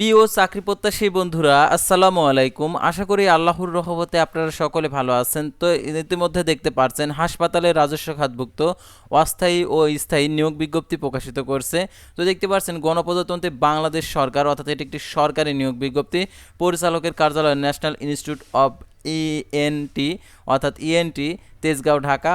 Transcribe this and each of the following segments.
প্রিয় চাকরি প্রত্যাশী বন্ধুরা, আসসালামু আলাইকুম। আশা করি আল্লাহর রহমতে আপনারা সকলে ভালো আছেন। তো ইতিমধ্যে দেখতে পারছেন হাসপাতালে রাজস্ব খাতভুক্ত, অস্থায়ী ও স্থায়ী নিয়োগ বিজ্ঞপ্তি প্রকাশিত করছে। তো দেখতে পাচ্ছেন গণপ্রজাতন্ত্রী বাংলাদেশ সরকার, অর্থাৎ এটি একটি সরকারি নিয়োগ বিজ্ঞপ্তি, পরিচালকের কার্যালয় ন্যাশনাল ইনস্টিটিউট অব ইএনটি অর্থাৎ ইএনটি তেজগাঁও, ঢাকা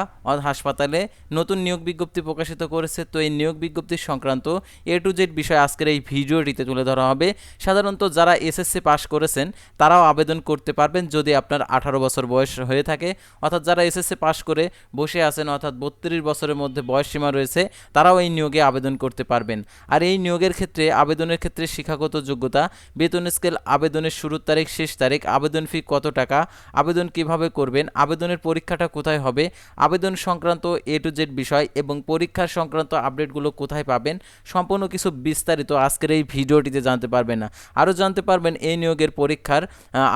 হাসপাতালে নতুন নিয়োগ বিজ্ঞপ্তি প্রকাশিত করেছে। তো এই নিয়োগ বিজ্ঞপ্তি সংক্রান্ত এ টু জেড বিষয় আজকের এই ভিডিওটিতে তুলে ধরা হবে। সাধারণত যারা এসএসসি পাশ করেছেন, তারাও আবেদন করতে পারবেন যদি আপনার আঠারো বছর বয়স হয়ে থাকে। অর্থাৎ যারা এসএসসি পাস করে বসে আছেন, অর্থাৎ বত্রিশ বছরের মধ্যে বয়সসীমা রয়েছে, তারাও এই নিয়োগে আবেদন করতে পারবেন। আর এই নিয়োগের ক্ষেত্রে, আবেদনের ক্ষেত্রে শিক্ষাগত যোগ্যতা, বেতন স্কেল, আবেদনের শুরুর তারিখ, শেষ তারিখ, আবেদন ফি কত টাকা, আবেদন কীভাবে করবেন আবেদনের পরীক্ষাটা কোথায় হবে, আবেদন সংক্রান্ত এ টু জেড বিষয় এবং পরীক্ষার সংক্রান্ত আপডেটগুলো কোথায় পাবেন, সম্পূর্ণ কিছু বিস্তারিত আজকের এই ভিডিওটিতে জানতে পারবেন না। আরও জানতে পারবেন এই নিয়োগের পরীক্ষার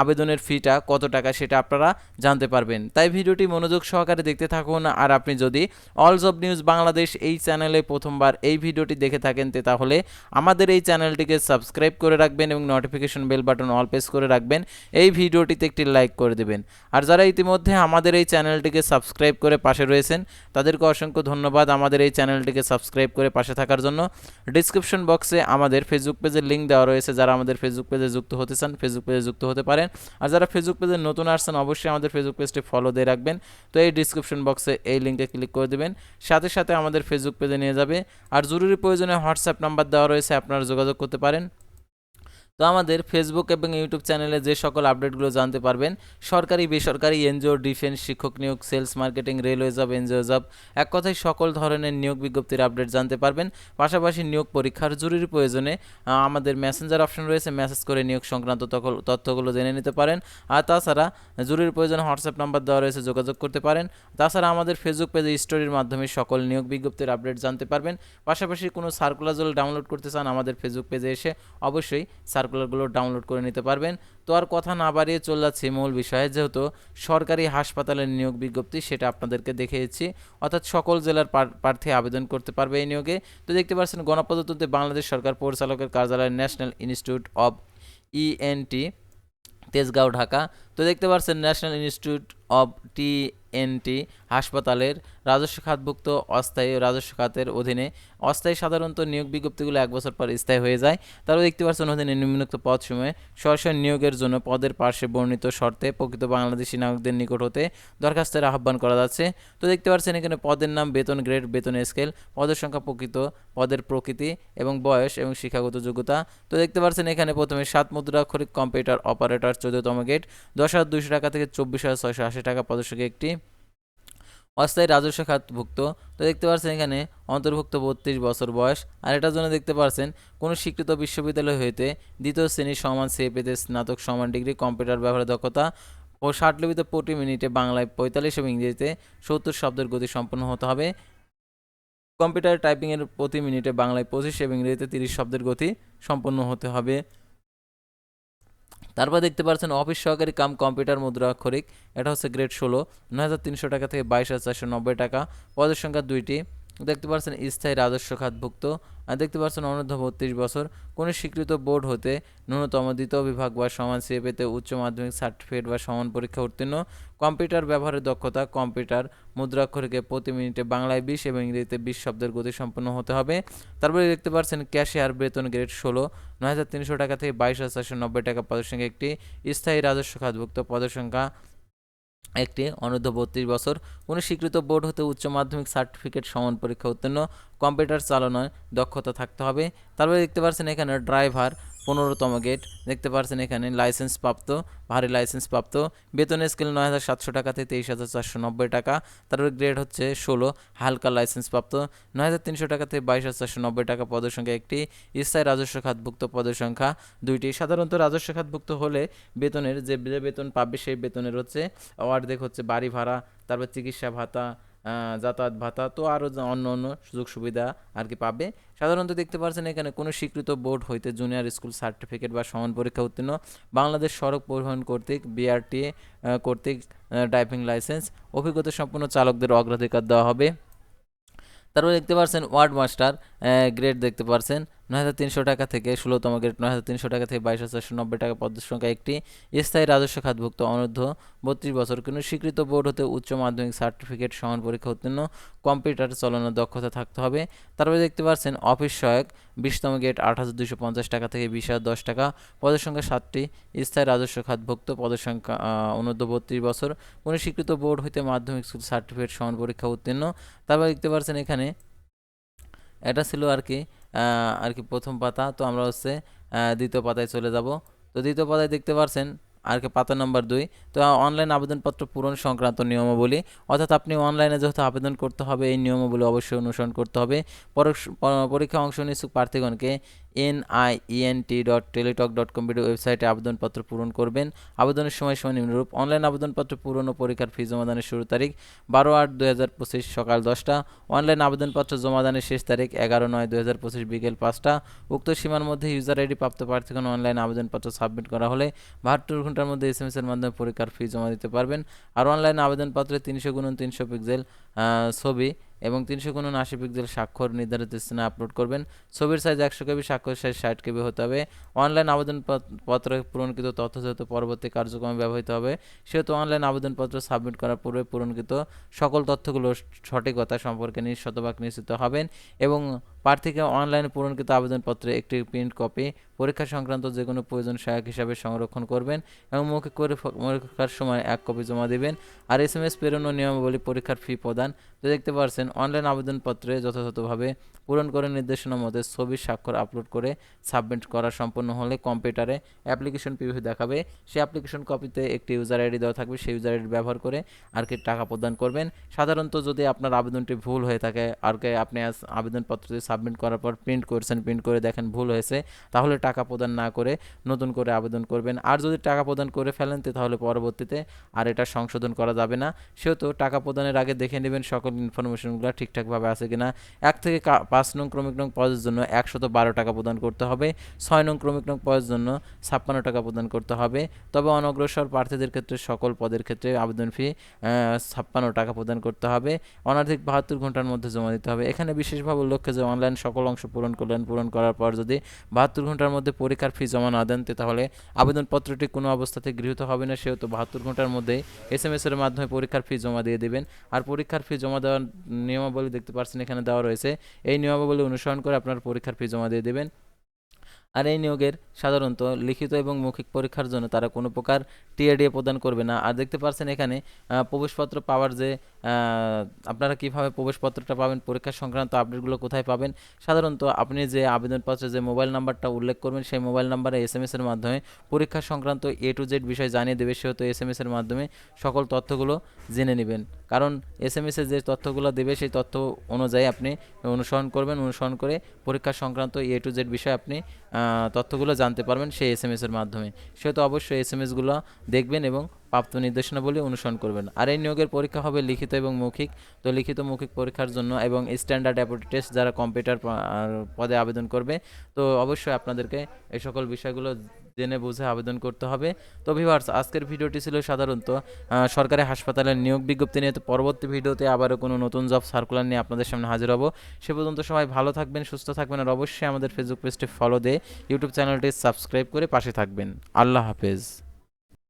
আবেদনের ফিটা কত টাকা সেটা আপনারা জানতে পারবেন। তাই ভিডিওটি মনোযোগ সহকারে দেখতে থাকুন আর আপনি যদি অল জব নিউজ বাংলাদেশ এই চ্যানেলে প্রথমবার এই ভিডিওটি দেখে থাকেন তাহলে আমাদের এই চ্যানেলটিকে সাবস্ক্রাইব করে রাখবেন এবং notification bell button all press করে রাখবেন। এই ভিডিওটিতে একটি লাইক করে দেবেন। আর যারা ইতিমধ্যে আমাদের এই চ্যানেলটিকে সাবস্ক্রাইব করে পাশে রয়েছেন। তাদেরকে অসংখ্য ধন্যবাদ আমাদের এই চ্যানেলটিকে সাবস্ক্রাইব করে পাশে থাকার জন্য। ডিসক্রিপশন বক্সে আমাদের ফেসবুক পেজের লিঙ্ক দেওয়া রয়েছে। যারা আমাদের ফেসবুক পেজে যুক্ত হতে চান ফেসবুক পেজে যুক্ত হতে পারেন। আর যারা ফেসবুক পেজে নতুন আসছেন, অবশ্যই আমাদের ফেসবুক পেজটি ফলো দিয়ে রাখবেন। তো এই ডিসক্রিপশন বক্সে এই লিঙ্কে ক্লিক করে দেবেন। সাথে সাথে আমাদের ফেসবুক পেজে নিয়ে যাবে। আর জরুরি প্রয়োজনে হোয়াটসঅ্যাপ নাম্বার দেওয়া রয়েছে, আপনারা যোগাযোগ করতে পারেন। তো আমাদের ফেসবুক এবং ইউটিউব চ্যানেলে যে সকল আপডেটগুলো জানতে পারবেন, সরকারি, বেসরকারি, এনজিও, ডিফেন্স, শিক্ষক নিয়োগ, sales marketing, railway job, NGO job, এক কথায় সকল ধরনের নিয়োগ বিজ্ঞপ্তির আপডেট জানতে পারবেন। পাশাপাশি নিয়োগ পরীক্ষার জরুরি প্রয়োজনে আমাদের মেসেঞ্জার অপশন রয়েছে মেসেজ করে নিয়োগ সংক্রান্ত তথ্যগুলো জেনে নিতে পারেন। আর তাছাড়া জরুরি প্রয়োজনে হোয়াটসঅ্যাপ নাম্বার দেওয়া রয়েছে, যোগাযোগ করতে পারেন। তাছাড়া আমাদের ফেসবুক পেজে স্টোরির মাধ্যমে সকল নিয়োগ বিজ্ঞপ্তির আপডেট জানতে পারবেন। পাশাপাশি কোনো সার্কুলার ডাউনলোড করতে চান আমাদের ফেসবুক পেজে এসে অবশ্যই সার্কুলারগুলো ডাউনলোড করে নিতে পারবেন। তো আর কথা না বাড়িয়ে চলে যাচ্ছে মূল বিষয়ে, যেহেতু সরকারি হাসপাতালের নিয়োগ বিজ্ঞপ্তি সেটা আপনাদেরকে দেখিয়েছি, অর্থাৎ সকল জেলার প্রার্থী আবেদন করতে পারবে এই নিয়োগে। তো দেখতে পাচ্ছেন, গণপ্রজাতন্ত্রে বাংলাদেশ সরকার পরিচালকের কার্যালয়, national institute of ENT, Tejgaon, Dhaka. তো দেখতে পাচ্ছেন ন্যাশনাল ইনস্টিটিউট অব টিএনটি হাসপাতালের রাজস্ব খাতভুক্ত অস্থায়ী রাজস্ব খাতের অধীনে অস্থায়ী সাধারণত নিয়োগ বিজ্ঞপ্তিগুলো এক বছর পর স্থায়ী হয়ে যায়। তারপর দেখতে পাচ্ছেন অধীনে নিম্নোক্ত পদ সময়ে সরাসরি নিয়োগের জন্য পদের পার্শ্বে বর্ণিত শর্তে প্রকৃত বাংলাদেশি নাগরিকদের নিকট হতে দরখাস্তের আহ্বান করা যাচ্ছে। তো দেখতে পাচ্ছেন এখানে পদের নাম বেতন গ্রেড, বেতন স্কেল, পদের সংখ্যা প্রকৃত, পদের প্রকৃতি এবং বয়স এবং শিক্ষাগত যোগ্যতা। তো দেখতে পাচ্ছেন এখানে প্রথমে সাত মুদ্রাক্ষরিক কম্পিউটার অপারেটর, চোদ্দতম গেট। দশ হাজার দুইশো টাকা থেকে চব্বিশ হাজার ছয়শো আশি টাকা পদসংখ্যা একটি অস্থায়ী রাজস্ব খাতভুক্ত। তো দেখতে পাচ্ছেন এখানে অন্তর্ভুক্ত বত্রিশ বছর বয়স। আর এটার জন্য দেখতে পাচ্ছেন, কোনো স্বীকৃত বিশ্ববিদ্যালয় হইতে দ্বিতীয় শ্রেণির সমান সে পেতে স্নাতক সমান ডিগ্রি, কম্পিউটার ব্যবহারের দক্ষতা ও ষাট লিপিতে প্রতি মিনিটে বাংলায় পঁয়তাল্লিশ এবং ইংরেজিতে সত্তর শব্দের গতি সম্পন্ন হতে হবে। কম্পিউটার টাইপিংয়ের প্রতি মিনিটে বাংলায় পঁচিশ এবং ইংরেজিতে তিরিশ শব্দের গতি সম্পন্ন হতে হবে। তারপর দেখতে পাচ্ছেন অফিস সহকারী কাম কম্পিউটার মুদ্রা আক্ষরিক এটা হচ্ছে গ্রেড ষোলো, নয় হাজার তিনশো টাকা থেকে বাইশ হাজার চারশো নব্বই টাকা, পদের সংখ্যা দুইটি। দেখতে পাচ্ছেন স্থায়ী রাজস্ব খাতভুক্ত দেখতে পাচ্ছেন অনূর্ধ্ব বত্রিশ বছর। কোনো স্বীকৃত বোর্ড হতে ন্যূনতম দ্বিতীয় বিভাগ বা সমান সিএপেতে উচ্চ মাধ্যমিক সার্টিফিকেট বা সমান পরীক্ষা উত্তীর্ণ। কম্পিউটার ব্যবহারের দক্ষতা, কম্পিউটার মুদ্রাক্ষরিকে প্রতি মিনিটে বাংলায় বিশ এবং ইংরেজিতে বিশ শব্দের গতি সম্পন্ন হতে হবে। তারপরে দেখতে পাচ্ছেন ক্যাশিয়ার বেতন গ্রেড ষোলো। নয় হাজার তিনশো টাকা থেকে বাইশ হাজার চারশো নব্বই টাকা পদের সংখ্যা একটি স্থায়ী রাজস্ব খাতভুক্ত পদের সংখ্যা একটি অনূর্ধ্ব বত্রিশ বছর। কোনো স্বীকৃত বোর্ড হতে উচ্চ মাধ্যমিক সার্টিফিকেট সমান পরীক্ষা উত্তীর্ণ। কম্পিউটার চালানোয় দক্ষতা থাকতে হবে। তারপরে দেখতে পাচ্ছেন এখানে ড্রাইভার পনেরোতম গেট। দেখতে পাচ্ছেন এখানে লাইসেন্স প্রাপ্ত, ভারী লাইসেন্স প্রাপ্ত। বেতন স্কেল নয় হাজার সাতশো টাকা থেকে তেইশ হাজার চারশো নব্বই টাকা। তারপরে গ্রেড হচ্ছে ষোলো, হালকা লাইসেন্স প্রাপ্ত। নয় হাজার তিনশো টাকা থেকে বাইশ হাজার চারশো নব্বই টাকা পদের সংখ্যা একটি। স্থায়ী রাজস্ব খাতভুক্ত পদের সংখ্যা দুইটি। সাধারণত রাজস্ব খাতভুক্ত হলে বেতনের যে বেতন পাবে সেই বেতনের হচ্ছে অর্ধেক হচ্ছে বাড়ি ভাড়া, তারপর চিকিৎসা ভাতা যাতায়াত ভাতা, তো আরও অন্য অন্য সুযোগ সুবিধা আর কি পাবে। সাধারণত দেখতে পাচ্ছেন এখানে কোনো স্বীকৃত বোর্ড হইতে জুনিয়র স্কুল সার্টিফিকেট বা সমান পরীক্ষা উত্তীর্ণ বাংলাদেশ সড়ক পরিবহন কর্তৃক বিআরটিএ কর্তৃক ড্রাইভিং লাইসেন্স। অভিজ্ঞতা সম্পন্ন চালকদের অগ্রাধিকার দেওয়া হবে। তারপর দেখতে পাচ্ছেন ওয়ার্ড মাস্টার গ্রেড দেখতে পারছেন। নয় হাজার তিনশো টাকা থেকে ষোলোতম গ্রেড নয় হাজার তিনশো টাকা থেকে বাইশ হাজার চারশো নব্বই টাকা পদের সংখ্যা একটি স্থায়ী রাজস্ব খাতভুক্ত অনূর্ধ্ব বত্রিশ বছর। কোনো স্বীকৃত বোর্ড হতে উচ্চ মাধ্যমিক সার্টিফিকেট সমান পরীক্ষা উত্তীর্ণ কম্পিউটার চালানোর দক্ষতা থাকতে হবে। তারপরে দেখতে পাচ্ছেন অফিস সহায়ক, বিশতম গেট আট হাজার দুশো পঞ্চাশ টাকা থেকে বিশ হাজার দশ টাকা। পদের সংখ্যা সাতটি, স্থায়ী রাজস্ব খাতভুক্ত পদের সংখ্যা অনূর্ধ্ব বত্রিশ বছর। কোনো স্বীকৃত বোর্ড হইতে মাধ্যমিক সার্টিফিকেট সমান পরীক্ষা উত্তীর্ণ। তারপর দেখতে পাচ্ছেন এখানে এটা ছিল আর কি আর কি প্রথম পাতা। তো আমরা হচ্ছে দ্বিতীয় পাতায় চলে যাব। তো দ্বিতীয় পাতায় দেখতে পারছেন আর কি পাতা নম্বর দুই। তো অনলাইন আবেদনপত্র পূরণ সংক্রান্ত নিয়মাবলী, অর্থাৎ আপনি অনলাইনে যেহেতু আবেদন করতে হবে, এই নিয়মাবলী অবশ্যই অনুসরণ করতে হবে। পরোক্ষ- অংশ নিচ্ছুক প্রার্থীগণকে NIENT dot Teletalk dot computer ওয়েবসাইটে আবেদনপত্র পূরণ করবেন। আবেদনের সময় সময় নিম্নরূপ অনলাইন আবেদনপত্র পূরণ ও পরীক্ষার ফি জমাদানের শুরু তারিখ বারো আট দুই হাজার পঁচিশ সকাল দশটা। অনলাইন আবেদনপত্র জমাদানের শেষ তারিখ এগারো নয় দুই হাজার পঁচিশ বিকেল পাঁচটা। উক্ত সীমার মধ্যে ইউজার আইডি প্রাপ্ত প্রার্থীগণ অনলাইন আবেদনপত্র সাবমিট করা হলে বাহাত্তর ঘণ্টার মধ্যে এস এম এস এর মাধ্যমে পরীক্ষার ফি জমা দিতে পারবেন। আর অনলাইন আবেদনপত্রে তিনশো গুণন তিনশো পিক্সেল ছবি এবং তিনশো কোনো আশি পিক্সেল স্বাক্ষর নির্ধারিত স্থানে আপলোড করবেন। ছবির সাইজ একশো কেবি, স্বাক্ষর সাইজ ষাট কেবি হতে হবে। অনলাইন আবেদনপত্র পূরণকৃত তথ্য যেহেতু পরবর্তী কার্যক্রমে ব্যবহৃত হবে, সেহেতু অনলাইন আবেদনপত্র সাবমিট করার পূর্বে পূরণকৃত সকল তথ্যগুলো সঠিকতা সম্পর্কে শতভাগ নিশ্চিত হবেন এবং প্রার্থীকে অনলাইনে পূরণকৃত আবেদনপত্রে একটি প্রিন্ট কপি, পরীক্ষা সংক্রান্ত যে কোনো প্রয়োজন সহায়ক হিসাবে সংরক্ষণ করবেন এবং মৌখিক করে পরীক্ষার সময় এক কপি জমা দিবেন। আর এস এম এস প্রেরণ নিয়মাবলী পরীক্ষার ফি প্রদান। তো দেখতে পারছেন, অনলাইন আবেদনপত্রে যথাযথভাবে পূরণ করে নির্দেশনা মতে ছবি স্বাক্ষর আপলোড করে সাবমিট করা সম্পন্ন হলে কম্পিউটারে অ্যাপ্লিকেশন পিভি দেখাবে। সেই অ্যাপ্লিকেশন কপিতে একটি ইউজার আইডি দেওয়া থাকবে, সেই ইউজার আইডি ব্যবহার করে আর কি টাকা প্রদান করবেন। সাধারণত যদি আপনার আবেদনটি ভুল হয়ে থাকে, আর কি আপনি আবেদনপত্রটি সাবমিট করার পর প্রিন্ট করছেন প্রিন্ট করে দেখেন ভুল হয়েছে, তাহলে টাকা প্রদান না করে নতুন করে আবেদন করবেন। আর যদি টাকা প্রদান করে ফেলেন তাহলে পরবর্তীতে আর এটা সংশোধন করা যাবে না। সেহেতু টাকা প্রদানের আগে দেখে নেবেন সকল ইনফরমেশনগুলো ঠিকঠাকভাবে আছে কিনা। এক থেকে পাঁচ নং ক্রমিক নং পদের জন্য একশত বারো টাকা প্রদান করতে হবে। ছয় নং ক্রমিক নং পদের জন্য ছাপ্পান্ন টাকা প্রদান করতে হবে। তবে অনগ্রসর প্রার্থীদের ক্ষেত্রে, সকল পদের ক্ষেত্রে আবেদন ফি ছাপ্পান্ন টাকা প্রদান করতে হবে। অনধিক বাহাত্তর ঘণ্টার মধ্যে জমা দিতে হবে। এখানে বিশেষভাবে উল্লেখ্য যে অনলাইন সকল অংশ পূরণ করলেন। পূরণ করার পর যদি বাহাত্তর ঘণ্টার মধ্যে পরীক্ষার ফি জমা না দেন তাহলে আবেদনপত্রটি কোনো অবস্থাতে গৃহীত হবে না। সেহেতু বাহাত্তর ঘণ্টার মধ্যে এস এম এস এর মাধ্যমে পরীক্ষার ফি জমা দিয়ে দেবেন। আর পরীক্ষার ফি জমা দেওয়ার নিয়মাবলী দেখতে পাচ্ছেন এখানে দেওয়া রয়েছে। এই নিয়মাবলী অনুসরণ করে আপনার পরীক্ষার ফি জমা দিয়ে দেবেন। আর এই নিয়োগের সাধারণত লিখিত এবং মৌখিক পরীক্ষার জন্য তারা কোনো প্রকার টিএডিএ প্রদান করবে না। আর দেখতে পাচ্ছেন এখানে প্রবেশপত্র পাওয়ার যে আপনারা কীভাবে প্রবেশপত্রটা পাবেন, পরীক্ষা সংক্রান্ত আপডেটগুলো কোথায় পাবেন, সাধারণত আপনি যে আবেদনপত্রে যে মোবাইল নাম্বারটা উল্লেখ করবেন, সেই মোবাইল নাম্বারে এস এম এসের মাধ্যমে পরীক্ষা সংক্রান্ত এ টু জেড বিষয় জানিয়ে দেবে, সেহেতু এস এম এর মাধ্যমে সকল তথ্যগুলো জেনে নেবেন। কারণ এস এম এ যে তথ্যগুলো দেবে, সেই তথ্য অনুযায়ী আপনি অনুসরণ করবেন, অনুসরণ করে পরীক্ষা সংক্রান্ত এ টু জেড বিষয়ে আপনি তথ্যগুলো জানতে পারবেন সেই এস এম এসের মাধ্যমে। সেহেতু অবশ্যই এস এম এসগুলো দেখবেন এবং প্রাপ্ত নির্দেশনাবলী অনুসরণ করবেন। আর এই নিয়োগের পরীক্ষা হবে লিখিত এবং মৌখিক। তো লিখিত মৌখিক পরীক্ষার জন্য এবং স্ট্যান্ডার্ড অ্যাপোটি টেস্ট যারা কম্পিউটার পদে আবেদন করবে, তো অবশ্যই আপনাদেরকে এই সকল বিষয়গুলো জেনে বুঝে আবেদন করতে হবে। তো ভিভার্স আজকের ভিডিওটি ছিল সাধারণত সরকারি হাসপাতালের নিয়োগ বিজ্ঞপ্তি নিয়ে, তো পরবর্তী ভিডিওতে আবারও কোনো নতুন জব সার্কুলার নিয়ে আপনাদের সামনে হাজির হব। সে পর্যন্ত সবাই ভালো থাকবেন, সুস্থ থাকবেন, আর অবশ্যই আমাদের ফেসবুক পেজটি ফলো দিয়ে ইউটিউব চ্যানেলটি সাবস্ক্রাইব করে পাশে থাকবেন। আল্লাহ হাফেজ।